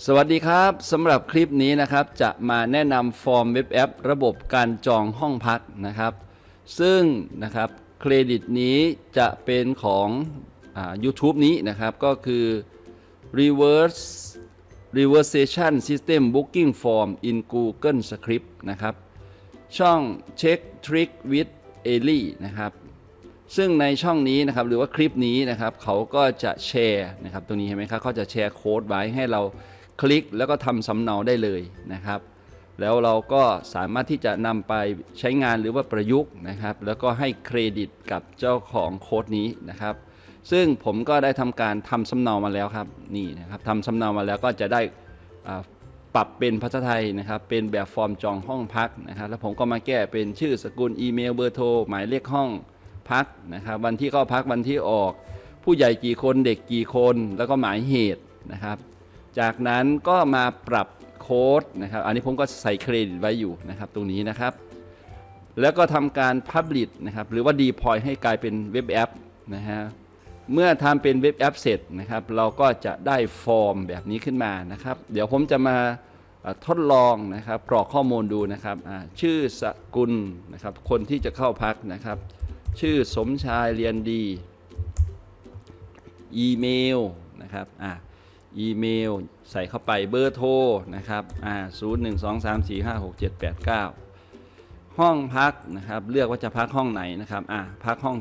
สวัสดีครับสำหรับคลิปนี้นะครับจะมาแนะนำฟอร์มเว็บแอประบบการจองห้องพักนะครับ ซึ่งนะครับเครดิตนี้จะเป็นของอ YouTube นี้นะครับก็คือ reverse reversation system booking form in Google Script นะครับช่อง check trick with Ellie นะครับซึ่งในช่องนี้นะครับหรือว่าคลิปนี้นะครับเขาก็จะแชร์นะครับตรงนี้เห็นไหมครับเขาจะแชร์โค้ดไว้ให้เรา คลิกแล้วก็ทำสำเนาได้เลยนะครับ แล้วเราก็สามารถที่จะนำไปใช้งานหรือว่าประยุกต์นะครับ แล้วก็ให้เครดิตกับเจ้าของโค้ดนี้นะครับ ซึ่งผมก็ได้ทำการทำสำเนามาแล้วครับนี่นะครับทำสำเนามาแล้วก็จะได้ปรับเป็นภาษาไทยนะครับ เป็นแบบฟอร์มจองห้องพักนะครับ แล้วผมก็มาแก้เป็นชื่อสกุลอีเมลเบอร์โทรหมายเลขห้องพักนะครับ วันที่เข้าพักวันที่ออก ผู้ใหญ่กี่คนเด็กกี่คน แล้วก็หมายเหตุนะครับ จากนั้นก็มาปรับโค้ดนะครับ อันนี้ผมก็ใส่เครดิตไว้อยู่นะครับ ตรงนี้นะครับ แล้วก็ทำการ Publish นะครับ หรือว่า Deploy ให้กลายเป็นเว็บแอปนะฮะ เมื่อทำเป็นเว็บแอปเสร็จนะครับ เราก็จะได้ฟอร์มแบบนี้ขึ้นมานะครับ เดี๋ยวผมจะมาทดลองนะครับกรอกข้อมูลดูนะครับ ชื่อสกุลนะครับ คนที่จะเข้าพักนะครับ ชื่อสมชายเรียนดี อีเมลนะครับอ่า อีเมล ใส่เข้าไปเบอร์โทรนะครับอ่าศูนย์หนึ่งสองสามสี่ห้าหกเจ็ดแปดเก้าห้องพักนะครับเลือกว่าจะพักห้องไหนนะครับอ่าพักห้อง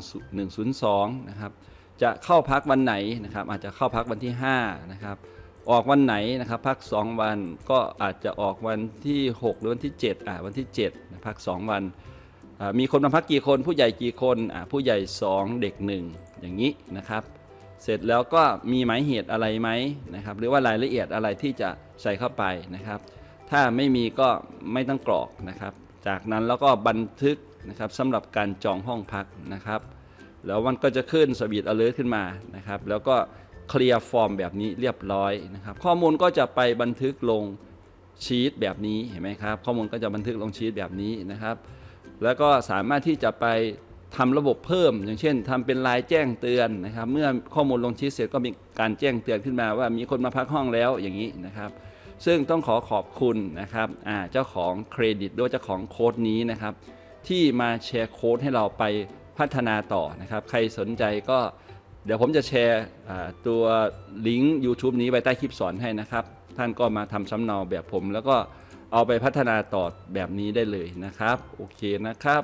102นะครับจะเข้าพักวันไหนนะครับอาจจะเข้าพักวันที่5นะครับออกวันไหนนะครับพัก 2 วันก็อาจจะออกวันที่ 6 หรือวันที่7อ่าวันที่7นะพัก 2 วันมีคนมาพักกี่คนผู้ใหญ่กี่คนอ่าผู้ใหญ่ 2 เด็ก 1 อย่างนี้นะครับ เสร็จแล้วก็มีหมายเหตุอะไรไหมนะครับ หรือว่ารายละเอียดอะไรที่จะใส่เข้าไปนะครับ ถ้าไม่มีก็ไม่ต้องกรอกนะครับ จากนั้นแล้วก็บันทึกนะครับสำหรับการจองห้องพักนะครับ แล้วมันก็จะขึ้นสวีทอเลอร์ขึ้นมานะครับ แล้วก็เคลียร์ฟอร์มแบบนี้เรียบร้อยนะครับ ข้อมูลก็จะไปบันทึกลงชีตแบบนี้เห็นไหมครับ ข้อมูลก็จะบันทึกลงชีตแบบนี้นะครับ แล้วก็สามารถที่จะไป ทำระบบเพิ่ม อย่างเช่นทำเป็นลายแจ้งเตือนนะครับ เมื่อข้อมูลลงชีตเสร็จก็มีการแจ้งเตือนขึ้นมาว่ามีคนมาพักห้องแล้วอย่างนี้นะครับ ซึ่งต้องขอขอบคุณนะครับเจ้าของเครดิตด้วยเจ้าของโค้ดนี้นะครับ ที่มาแชร์โค้ดให้เราไปพัฒนาต่อนะครับ ใครสนใจก็เดี๋ยวผมจะแชร์ตัวลิงก์ YouTube นี้ไว้ใต้คลิปสอนให้นะครับ ท่านก็มาทำสำเนาแบบผม แล้วก็เอาไปพัฒนาต่อแบบนี้ได้เลยนะครับ โอเคนะครับ